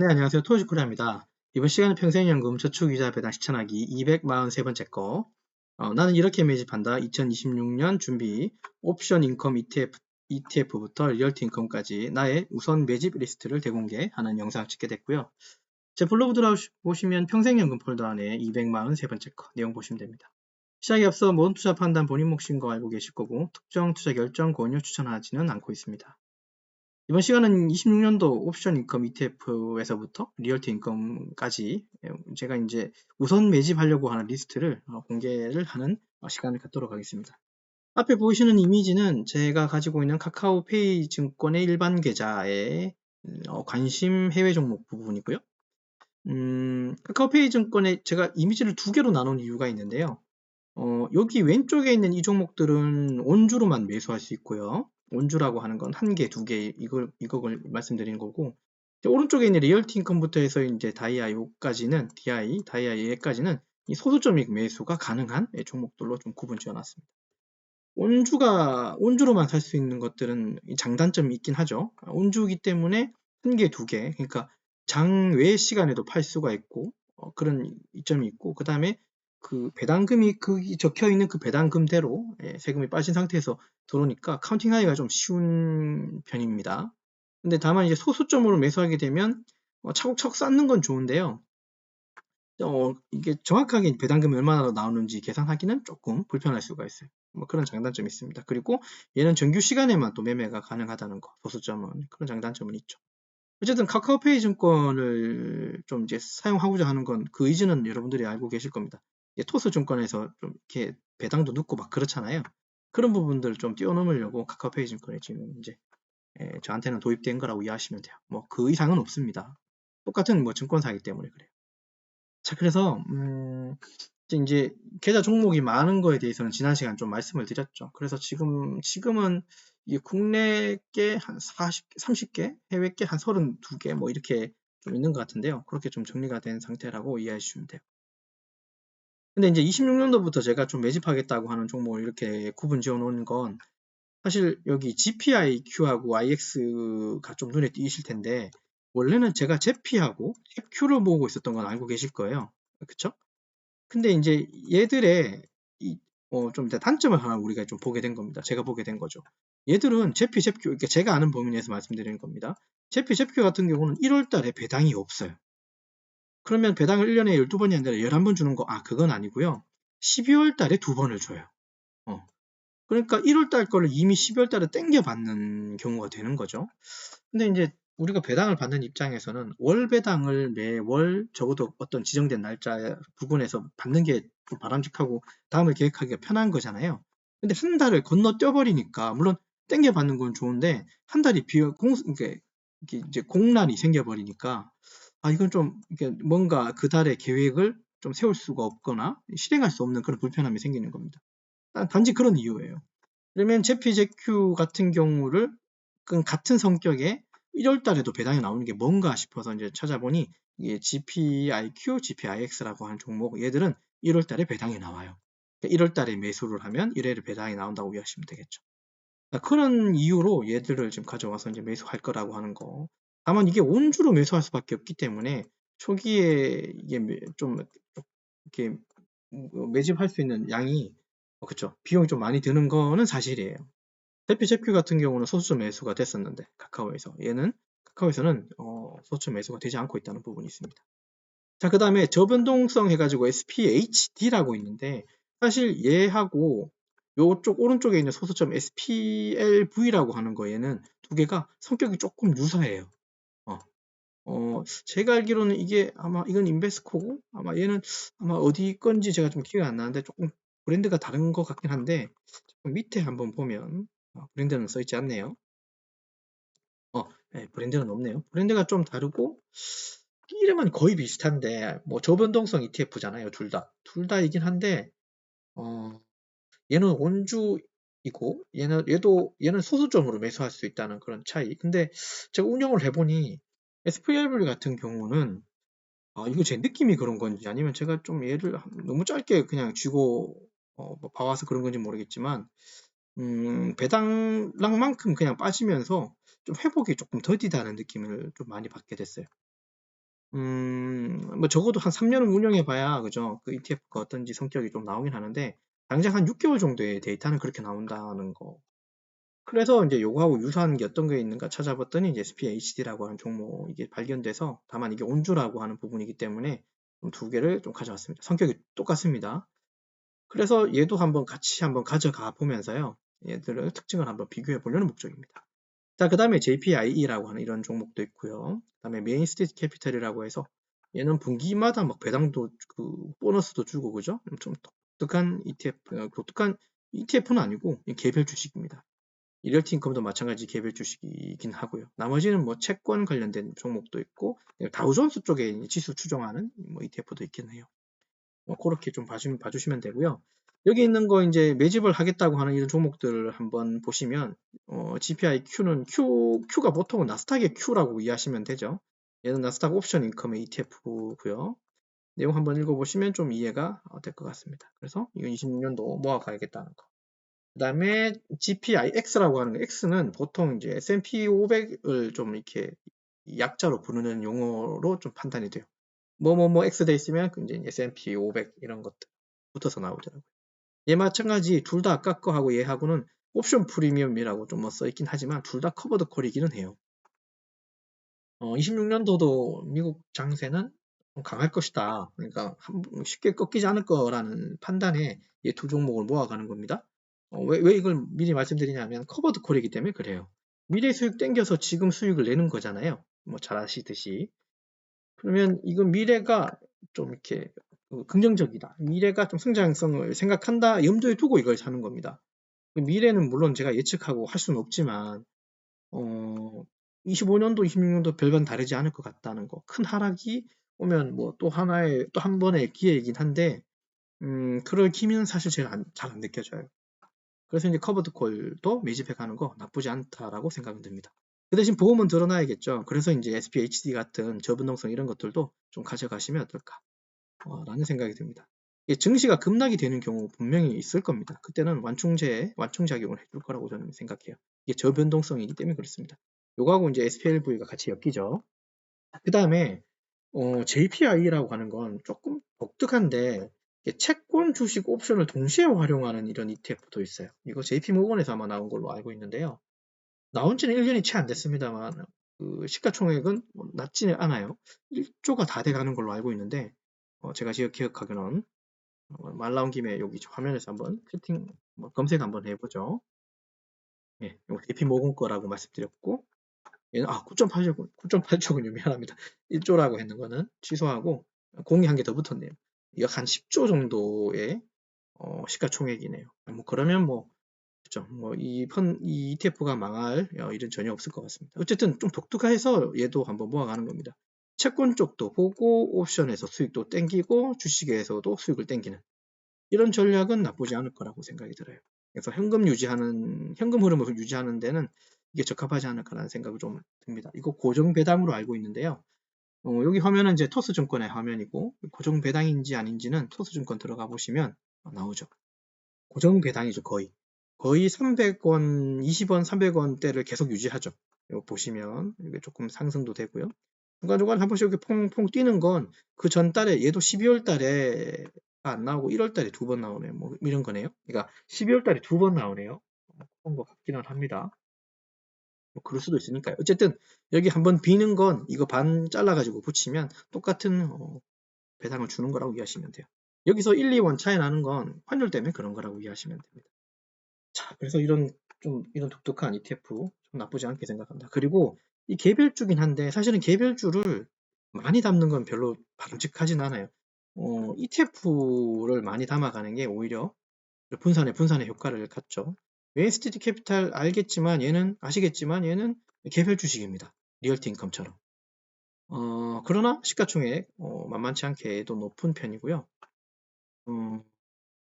네, 안녕하세요. 토요시코리아입니다. 이번 시간은 평생연금 저축이자 배당 시천하기 243번째 거. 어, 나는 이렇게 매집한다. 2026년 준비 옵션 인컴 ETF, ETF부터 리얼티 인컴까지 나의 우선 매집 리스트를 대공개하는 영상 찍게 됐고요. 제 블로그 들어보시면 평생연금 폴더 안에 243번째 거 내용 보시면 됩니다. 시작에 앞서 모든 투자 판단 본인 몫인 거 알고 계실 거고 특정 투자 결정 권유 추천하지는 않고 있습니다. 이번 시간은 26년도 옵션 인컴 ETF에서부터 리얼티 인컴까지 제가 이제 우선 매집하려고 하는 리스트를 어, 공개를 하는 어, 시간을 갖도록 하겠습니다. 앞에 보이시는 이미지는 제가 가지고 있는 카카오페이 증권의 일반 계좌의 어, 관심 해외 종목 부분이고요. 음, 카카오페이 증권에 제가 이미지를 두 개로 나눈 이유가 있는데요. 어, 여기 왼쪽에 있는 이 종목들은 온주로만 매수할 수 있고요. 온주라고 하는 건 한 개, 두 개, 이걸, 이걸 말씀드리는 거고, 오른쪽에 있는 리얼티 인컴부터 해서 이제 다이아 요까지는, DI, 다이아 얘까지는 이 소수점익 매수가 가능한 종목들로 좀 구분 지어 놨습니다. 온주가, 온주로만 살 수 있는 것들은 장단점이 있긴 하죠. 온주이기 때문에 한 개, 두 개, 그러니까 장외 시간에도 팔 수가 있고, 어, 그런 이점이 있고, 그 다음에 그 배당금이 그 적혀 있는 그 배당금대로 예, 세금이 빠진 상태에서 들어오니까 카운팅하기가 좀 쉬운 편입니다. 근데 다만 이제 소수점으로 매수하게 되면 어, 차곡차곡 쌓는 건 좋은데요. 어, 이게 정확하게 배당금이 얼마나 나오는지 계산하기는 조금 불편할 수가 있어요. 뭐 그런 장단점이 있습니다. 그리고 얘는 정규 시간에만 또 매매가 가능하다는 거, 소수점은 그런 장단점은 있죠. 어쨌든 카카오페이 증권을 좀 이제 사용하고자 하는 건 그 의지는 여러분들이 알고 계실 겁니다. 토스 증권에서 좀 이렇게 배당도 넣고 막 그렇잖아요. 그런 부분들 좀 뛰어넘으려고 카카오페이 증권에 지금 이제 예, 저한테는 도입된 거라고 이해하시면 돼요. 뭐 그 이상은 없습니다. 똑같은 뭐 증권사이기 때문에 그래요. 자, 그래서 음, 이제 계좌 종목이 많은 거에 대해서는 지난 시간 좀 말씀을 드렸죠. 그래서 지금 지금은 이 국내께 한 40, 30개, 해외께 한 32개 뭐 이렇게 좀 있는 것 같은데요. 그렇게 좀 정리가 된 상태라고 이해해 주시면 돼요. 근데 이제 26년도부터 제가 좀 매집하겠다고 하는 종목을 이렇게 구분 지어 놓은 건 사실 여기 GPIQ하고 IX가 좀 눈에 띄실 텐데 원래는 제가 JP하고 Q를 모으고 있었던 건 알고 계실 거예요. 그쵸? 근데 이제 얘들의 이, 어, 좀 단점을 하나 우리가 좀 보게 된 겁니다. 제가 보게 된 거죠. 얘들은 제피, 제큐, 그러니까 제가 아는 범위 내에서 말씀드리는 겁니다. 제피, 제큐 같은 경우는 1월 달에 배당이 없어요. 그러면 배당을 1년에 12번이 아니라 11번 주는 거, 아, 그건 아니고요. 12월 달에 두 번을 줘요. 어. 그러니까 1월 달 거를 이미 12월 달에 땡겨 받는 경우가 되는 거죠. 근데 이제 우리가 배당을 받는 입장에서는 월 배당을 매월 적어도 어떤 지정된 날짜 부분에서 받는 게좀 바람직하고 다음을 계획하기가 편한 거잖아요. 근데 한 달을 건너뛰어 버리니까 물론 땡겨 받는 건 좋은데 한 달이 비어 공 이게 이제 공란이 생겨 버리니까 아, 이건 좀 이게 뭔가 그 달의 계획을 좀 세울 수가 없거나 실행할 수 없는 그런 불편함이 생기는 겁니다. 단지 그런 이유예요. 그러면 JPJQ 같은 경우를 같은 성격의 1월 달에도 배당이 나오는 게 뭔가 싶어서 이제 찾아보니 이게 GPIQ, GPIX라고 하는 종목 얘들은 1월 달에 배당이 나와요. 1월 그러니까 달에 매수를 하면 1회를 배당이 나온다고 이해하시면 되겠죠. 그런 이유로 얘들을 지금 가져와서 이제 매수할 거라고 하는 거. 다만 이게 온주로 매수할 수밖에 없기 때문에 초기에 이게 좀 이렇게 뭐 매집할 수 있는 양이 어, 그쵸 비용이 좀 많이 드는 거는 사실이에요. 대피 제큐 같은 경우는 소수점 매수가 됐었는데 카카오에서 얘는 카카오에서는 어, 소수점 매수가 되지 않고 있다는 부분이 있습니다. 자, 그 다음에 저변동성 해가지고 SPHD라고 있는데 사실 얘하고 요쪽 오른쪽에 있는 소수점 SPLV라고 하는 거 얘는 두 개가 성격이 조금 유사해요. 어, 제가 알기로는 이게 아마 이건 인베스코고 아마 얘는 아마 어디 건지 제가 좀 기억이 안 나는데 조금 브랜드가 다른 것 같긴 한데 밑에 한번 보면 어, 브랜드는 써 있지 않네요. 어, 네, 브랜드는 없네요. 브랜드가 좀 다르고 이름은 거의 비슷한데 뭐 저변동성 ETF잖아요. 둘 다. 둘 다이긴 한데 어, 얘는 온주이고 얘는 얘도 얘는 소수점으로 매수할 수 있다는 그런 차이. 근데 제가 운영을 해보니 SPLV 같은 경우는 아, 이거 제 느낌이 그런 건지 아니면 제가 좀 얘를 너무 짧게 그냥 쥐고 어, 뭐 봐와서 그런 건지 모르겠지만 음, 배당량만큼 그냥 빠지면서 좀 회복이 조금 더디다는 느낌을 좀 많이 받게 됐어요. 음, 뭐 적어도 한 3년은 운영해 봐야 그죠? 그 ETF가 어떤지 성격이 좀 나오긴 하는데 당장 한 6개월 정도의 데이터는 그렇게 나온다는 거. 그래서 이제 요거하고 유사한 게 어떤 게 있는가 찾아봤더니 이제 SPHD라고 하는 종목 이게 발견돼서 다만 이게 온주라고 하는 부분이기 때문에 좀두 개를 좀 가져왔습니다. 성격이 똑같습니다. 그래서 얘도 한번 같이 한번 가져가 보면서요. 얘들을 특징을 한번 비교해 보려는 목적입니다. 자, 그 다음에 JPIE라고 하는 이런 종목도 있고요. 그 다음에 메인 스트리트 캐피탈이라고 해서 얘는 분기마다 막 배당도 그 보너스도 주고 그죠? 좀 독특한 ETF, 어, 독특한 ETF는 아니고 개별 주식입니다. 일열티 인컴도 마찬가지 개별 주식이긴 하고요. 나머지는 뭐 채권 관련된 종목도 있고 다우존스 쪽에 지수 추종하는 뭐 ETF도 있겠네요. 뭐 그렇게 좀 봐주면, 봐주시면 되고요. 여기 있는 거 이제 매집을 하겠다고 하는 이런 종목들을 한번 보시면 어, GPI Q는 Q, Q가 보통은 나스닥의 Q라고 이해하시면 되죠. 얘는 나스닥 옵션 인컴의 ETF고요. 내용 한번 읽어보시면 좀 이해가 될 것 같습니다. 그래서 이건 26년도 모아가야겠다는 거. 그 다음에 GPIX라고 하는 거, X는 보통 이제 S&P 500을 좀 이렇게 약자로 부르는 용어로 좀 판단이 돼요. 뭐뭐뭐 X 돼 있으면 그 이제 S&P 500 이런 것들 붙어서 나오더라고요. 얘 마찬가지 둘 다 아까 거하고 얘하고는 옵션 프리미엄이라고 좀 뭐 써있긴 하지만 둘 다 커버드 콜이기는 해요. 어, 26년도도 미국 장세는 좀 강할 것이다. 그러니까 한- 쉽게 꺾이지 않을 거라는 판단에 이 두 종목을 모아가는 겁니다. 어, 왜, 왜 이걸 미리 말씀드리냐면 커버드 콜이기 때문에 그래요. 미래 수익 땡겨서 지금 수익을 내는 거잖아요. 뭐 잘 아시듯이. 그러면 이건 미래가 좀 이렇게 그 긍정적이다. 미래가 좀 성장성을 생각한다. 염두에 두고 이걸 사는 겁니다. 그 미래는 물론 제가 예측하고 할 수는 없지만, 어, 25년도, 26년도 별반 다르지 않을 것 같다는 거. 큰 하락이 오면 뭐 또 하나의, 또 한 번의 기회이긴 한데, 음, 그럴 기미는 사실 제가 잘안 느껴져요. 그래서 이제 커버드 콜도 매집해 가는 거 나쁘지 않다라고 생각은 듭니다. 그 대신 보험은 드러나야겠죠. 그래서 이제 SPHD 같은 저변동성 이런 것들도 좀 가져가시면 어떨까 어, 라는 생각이 듭니다. 이 증시가 급락이 되는 경우 분명히 있을 겁니다. 그때는 완충제, 완충작용을 해줄 거라고 저는 생각해요. 이게 저변동성이기 때문에 그렇습니다. 요거하고 이제 SPLV가 같이 엮이죠. 그 다음에 어, JPI라고 하는 건 조금 독특한데 채권, 주식, 옵션을 동시에 활용하는 이런 ETF도 있어요. 이거 JP모건에서 아마 나온 걸로 알고 있는데요. 나온 지는 1년이 채 안 됐습니다만 그 시가총액은 뭐 낮지는 않아요. 1조가 다 돼가는 걸로 알고 있는데 어, 제가 지금 기억하기로는 어, 말 나온 김에 여기 저 화면에서 한번 채팅 뭐 검색 한번 해보죠. 예, 이거 JP모건 거라고 말씀드렸고 얘는 아 9.8조군 9.8조군요 미안합니다 1조라고 했는 거는 취소하고 공이 한 개 더 붙었네요 약 한 10조 정도의 어, 시가총액이네요. 뭐 그러면 뭐 그죠 뭐이 이 ETF가 망할 어, 일은 전혀 없을 것 같습니다. 어쨌든 좀 독특해서 얘도 한번 모아가는 겁니다. 채권 쪽도 보고 옵션에서 수익도 땡기고 주식에서도 수익을 땡기는 이런 전략은 나쁘지 않을 거라고 생각이 들어요. 그래서 현금 유지하는 현금 흐름을 유지하는 데는 이게 적합하지 않을까라는 생각이 좀 듭니다. 이거 고정 배당으로 알고 있는데요. 어, 여기 화면은 이제 토스증권의 화면이고 고정 배당인지 아닌지는 토스증권 들어가 보시면 나오죠. 고정 배당이죠 거의. 거의 300원, 20원, 300원대를 계속 유지하죠. 보시면 이게 조금 상승도 되고요. 중간중간 한 번씩 이렇게 퐁퐁 뛰는 건 그 전달에 얘도 12월 달에 안 나오고 1월 달에 두 번 나오네요. 뭐 이런 거네요. 그러니까 12월 달에 두 번 나오네요. 그런 것 같기는 합니다. 뭐 그럴 수도 있으니까요. 어쨌든 여기 한번 비는 건 이거 반 잘라가지고 붙이면 똑같은 어, 배당을 주는 거라고 이해하시면 돼요. 여기서 1, 2원 차이 나는 건 환율 때문에 그런 거라고 이해하시면 됩니다. 자, 그래서 이런 좀 이런 독특한 ETF 좀 나쁘지 않게 생각합니다. 그리고 이 개별주긴 한데 사실은 개별주를 많이 담는 건 별로 바람직하진 않아요. 어, ETF를 많이 담아가는 게 오히려 분산의 분산의 효과를 갖죠. 웨인스트리트 캐피탈 알겠지만 얘는 아시겠지만 얘는 개별 주식입니다. 리얼티 인컴처럼. 어, 그러나 시가총액 어, 만만치 않게도 높은 편이고요. 음,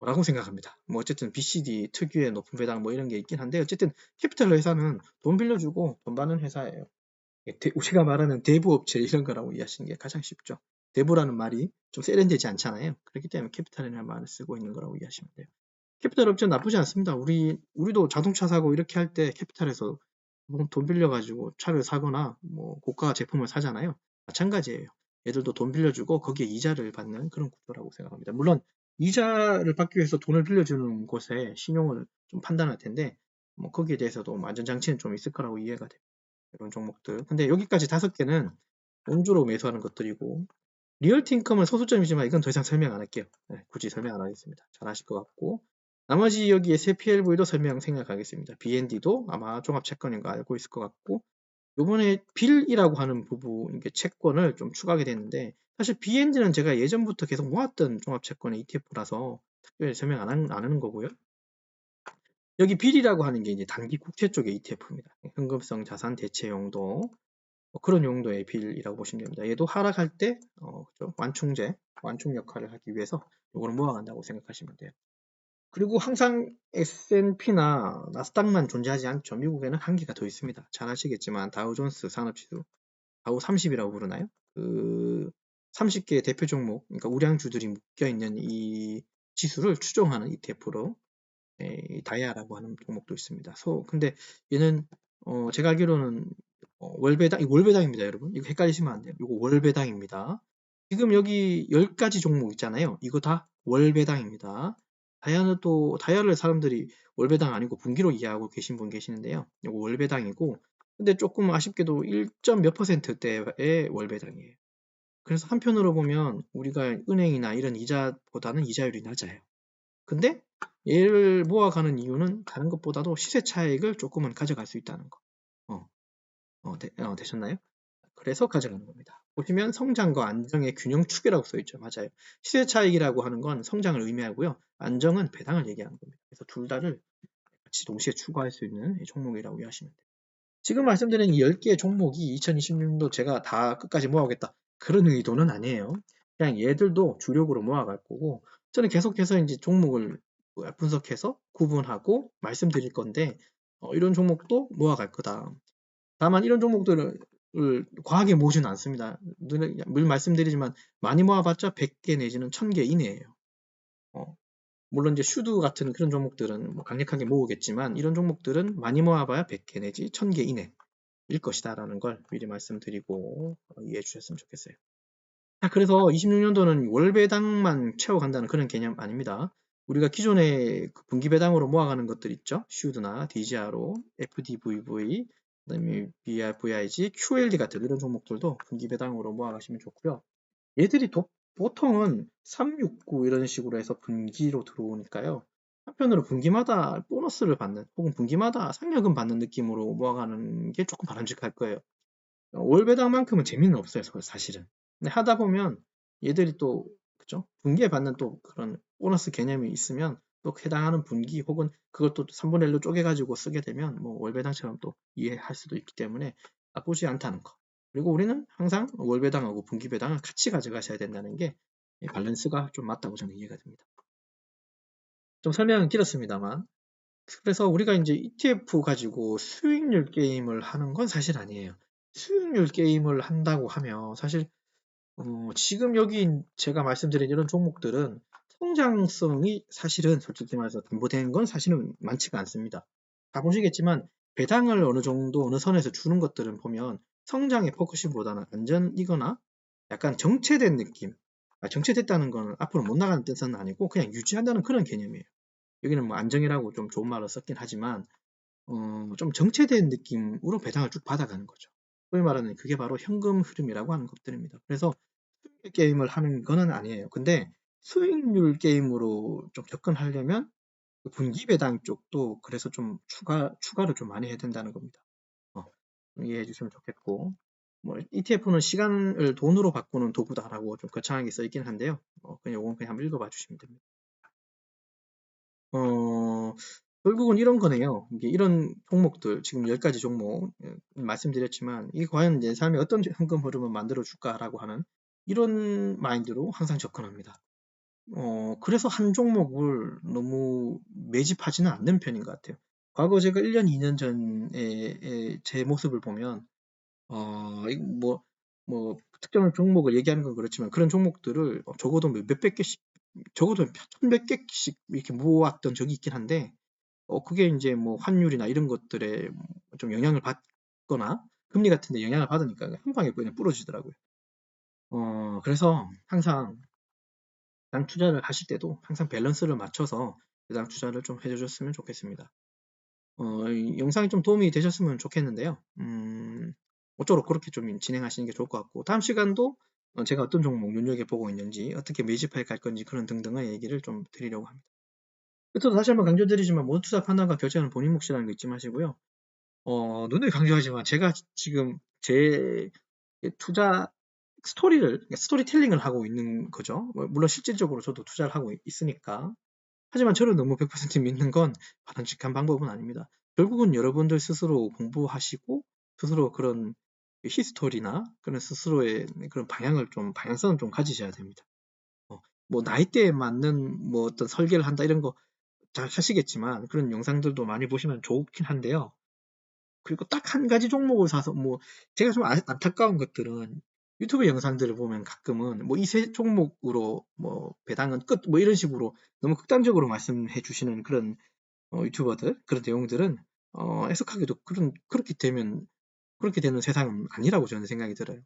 라고 생각합니다. 뭐 어쨌든 BCD 특유의 높은 배당 뭐 이런 게 있긴 한데 어쨌든 캐피탈 회사는 돈 빌려주고 돈 받는 회사예요. 대, 우리가 말하는 대부업체 이런 거라고 이해하시는 게 가장 쉽죠. 대부라는 말이 좀 세련되지 않잖아요. 그렇기 때문에 캐피탈이라는 말을 쓰고 있는 거라고 이해하시면 돼요. 캐피탈 업체 나쁘지 않습니다. 우리, 우리도 자동차 사고 이렇게 할 때 캐피탈에서 돈 빌려가지고 차를 사거나 뭐 고가 제품을 사잖아요. 마찬가지예요. 얘들도 돈 빌려주고 거기에 이자를 받는 그런 구조라고 생각합니다. 물론 이자를 받기 위해서 돈을 빌려주는 곳에 신용을 좀 판단할 텐데 뭐 거기에 대해서도 뭐 안전 장치는 좀 있을 거라고 이해가 돼요. 이런 종목들. 근데 여기까지 다섯 개는 온주로 매수하는 것들이고 리얼티 인컴은 소수점이지만 이건 더 이상 설명 안 할게요. 네, 굳이 설명 안 하겠습니다. 잘 아실 것 같고 나머지 여기에 세PLV도 설명 생략하겠습니다. BND도 아마 종합 채권인 거 알고 있을 것 같고 요번에 빌이라고 하는 부분, 채권을 좀 추가하게 됐는데 사실 BND는 제가 예전부터 계속 모았던 종합 채권의 ETF라서 특별히 설명 안, 하는, 거고요. 여기 빌이라고 하는 게 이제 단기 국채 쪽의 ETF입니다. 현금성 자산 대체 용도 뭐 그런 용도의 빌이라고 보시면 됩니다. 얘도 하락할 때 어? 완충제, 완충 역할을 하기 위해서 이거를 모아간다고 생각하시면 돼요. 그리고 항상 S&P나 나스닥만 존재하지 않죠. 미국에는 한 개가 더 있습니다. 잘 아시겠지만 다우존스 산업지수, 다우 30이라고 부르나요? 그 30개 대표 종목, 그러니까 우량주들이 묶여 있는 이 지수를 추종하는 ETF로 예, 다이아라고 하는 종목도 있습니다. 소, 근데 얘는 어, 제가 알기로는 어, 월배당, 이 월배당입니다, 여러분. 이거 헷갈리시면 안 돼요. 이거 월배당입니다. 지금 여기 10가지 종목 있잖아요. 이거 다 월배당입니다. 다이아는 또 다이아를 사람들이 월배당 아니고 분기로 이해하고 계신 분 계시는데요. 이거 월배당이고 근데 조금 아쉽게도 1점 몇 퍼센트대의 월배당이에요. 그래서 한편으로 보면 우리가 은행이나 이런 이자보다는 이자율이 낮아요. 근데 얘를 모아가는 이유는 다른 것보다도 시세 차익을 조금은 가져갈 수 있다는 거. 어, 어, 되, 어 되셨나요? 그래서 가져가는 겁니다. 보시면 성장과 안정의 균형 축이라고 써있죠. 맞아요. 시세 차익이라고 하는 건 성장을 의미하고요. 안정은 배당을 얘기하는 겁니다. 그래서 둘 다를 같이 동시에 추구할 수 있는 종목이라고 이해하시면 돼요. 지금 말씀드린 이 10개의 종목이 2026년도 제가 다 끝까지 모아오겠다. 그런 의도는 아니에요. 그냥 얘들도 주력으로 모아갈 거고 저는 계속해서 이제 종목을 분석해서 구분하고 말씀드릴 건데 어, 이런 종목도 모아갈 거다. 다만 이런 종목들을 과하게 모으지는 않습니다. 늘 말씀드리지만 많이 모아봤자 100개 내지는 1000개 이내예요. 어, 물론 이제 슈드 같은 그런 종목들은 뭐 강력하게 모으겠지만 이런 종목들은 많이 모아봐야 100개 내지 1000개 이내일 것이다 라는 걸 미리 말씀드리고 이해해 주셨으면 좋겠어요. 자, 그래서 26년도는 월배당만 채워간다는 그런 개념 아닙니다. 우리가 기존에 그 분기배당으로 모아가는 것들 있죠. 슈드나 DGR로, FDVV, 그다음에 VIG, QLD 같은 이런 종목들도 분기 배당으로 모아가시면 좋고요. 얘들이 도, 보통은 369 이런 식으로 해서 분기로 들어오니까요. 한편으로 분기마다 보너스를 받는 혹은 분기마다 상여금 받는 느낌으로 모아가는 게 조금 바람직할 거예요. 월 배당만큼은 재미는 없어요, 사실은. 근데 하다 보면 얘들이 또 그죠? 분기에 받는 또 그런 보너스 개념이 있으면 또 해당하는 분기 혹은 그걸 또 3분의 1로 쪼개가지고 쓰게 되면 뭐 월배당처럼 또 이해할 수도 있기 때문에 나쁘지 않다는 거. 그리고 우리는 항상 월배당하고 분기배당을 같이 가져가셔야 된다는 게 밸런스가 좀 맞다고 저는 이해가 됩니다. 좀 설명은 길었습니다만 그래서 우리가 이제 ETF 가지고 수익률 게임을 하는 건 사실 아니에요. 수익률 게임을 한다고 하면 사실 어, 지금 여기 제가 말씀드린 이런 종목들은 성장성이 사실은 솔직히 말해서 담보된 건 사실은 많지가 않습니다. 다 보시겠지만 배당을 어느 정도 어느 선에서 주는 것들은 보면 성장의 포커싱보다는 안전이거나 약간 정체된 느낌. 아, 정체됐다는 건 앞으로 못 나가는 뜻은 아니고 그냥 유지한다는 그런 개념이에요. 여기는 뭐 안정이라고 좀 좋은 말로 썼긴 하지만 어, 좀 정체된 느낌으로 배당을 쭉 받아가는 거죠. 소위 말하는 그게 바로 현금 흐름이라고 하는 것들입니다. 그래서 게임을 하는 거는 아니에요. 근데 수익률 게임으로 좀 접근하려면 그 분기 배당 쪽도 그래서 좀 추가 추가를 좀 많이 해야 된다는 겁니다. 어, 이해해 주시면 좋겠고 뭐 ETF는 시간을 돈으로 바꾸는 도구다라고 좀 거창하게 써 있긴 한데요. 어, 그냥 이건 그냥 한번 읽어봐 주시면 됩니다. 어, 결국은 이런 거네요. 이게 이런 종목들, 지금 10가지 종목 예, 말씀드렸지만, 이게 과연 내 삶에 어떤 현금 흐름을 만들어 줄까라고 하는 이런 마인드로 항상 접근합니다. 어, 그래서 한 종목을 너무 매집하지는 않는 편인 것 같아요. 과거 제가 1년, 2년 전에 제 모습을 보면, 어, 뭐, 뭐, 특정 종목을 얘기하는 건 그렇지만 그런 종목들을 적어도 몇백 개씩, 적어도 천백 개씩 이렇게 모았던 적이 있긴 한데, 어, 그게 이제 뭐 환율이나 이런 것들에 좀 영향을 받거나 금리 같은 데 영향을 받으니까 한 방에 그냥 부러지더라고요. 어, 그래서 항상 배 당 투자를 하실 때도 항상 밸런스를 맞춰서 배당 투자를 좀 해주셨으면 좋겠습니다. 어, 이 영상이 좀 도움이 되셨으면 좋겠는데요. 음, 모쪼록 그렇게 좀 진행하시는 게 좋을 것 같고 다음 시간도 어, 제가 어떤 종목 눈여겨보고 있는지 어떻게 매집해 갈 건지 그런 등등의 얘기를 좀 드리려고 합니다. 끝으로 다시 한번 강조드리지만 모든 투자 판단과 결정은 본인 몫이라는 거 잊지 마시고요. 어, 눈을 강조하지만 제가 지금 제 투자 스토리를 그러니까 스토리텔링을 하고 있는 거죠. 뭐, 물론 실질적으로 저도 투자를 하고 있으니까. 하지만 저를 너무 100% 믿는 건 바람직한 방법은 아닙니다. 결국은 여러분들 스스로 공부하시고 스스로 그런 히스토리나 그런 스스로의 그런 방향을 좀 방향성을 좀 가지셔야 됩니다. 어, 뭐 나이대에 맞는 뭐 어떤 설계를 한다 이런 거 잘 하시겠지만 그런 영상들도 많이 보시면 좋긴 한데요. 그리고 딱 한 가지 종목을 사서 뭐 제가 좀 아- 안타까운 것들은 유튜브 영상들을 보면 가끔은 뭐 이 세 종목으로 뭐 배당은 끝 뭐 이런 식으로 너무 극단적으로 말씀해 주시는 그런 어, 유튜버들 그런 내용들은 어, 해석하기도 그런 그렇게 되면 그렇게 되는 세상은 아니라고 저는 생각이 들어요.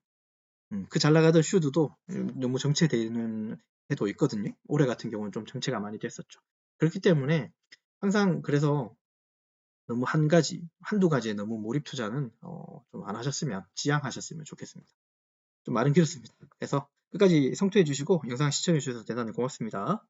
음, 그 잘 나가던 슈드도 너무 정체되는 해도 있거든요. 올해 같은 경우는 좀 정체가 많이 됐었죠. 그렇기 때문에 항상 그래서 너무 한 가지, 한두 가지에 너무 몰입 투자는 어, 좀 안 하셨으면, 지양하셨으면 좋겠습니다. 좀 말은 길었습니다. 그래서 끝까지 성투해 주시고 영상 시청해 주셔서 대단히 고맙습니다.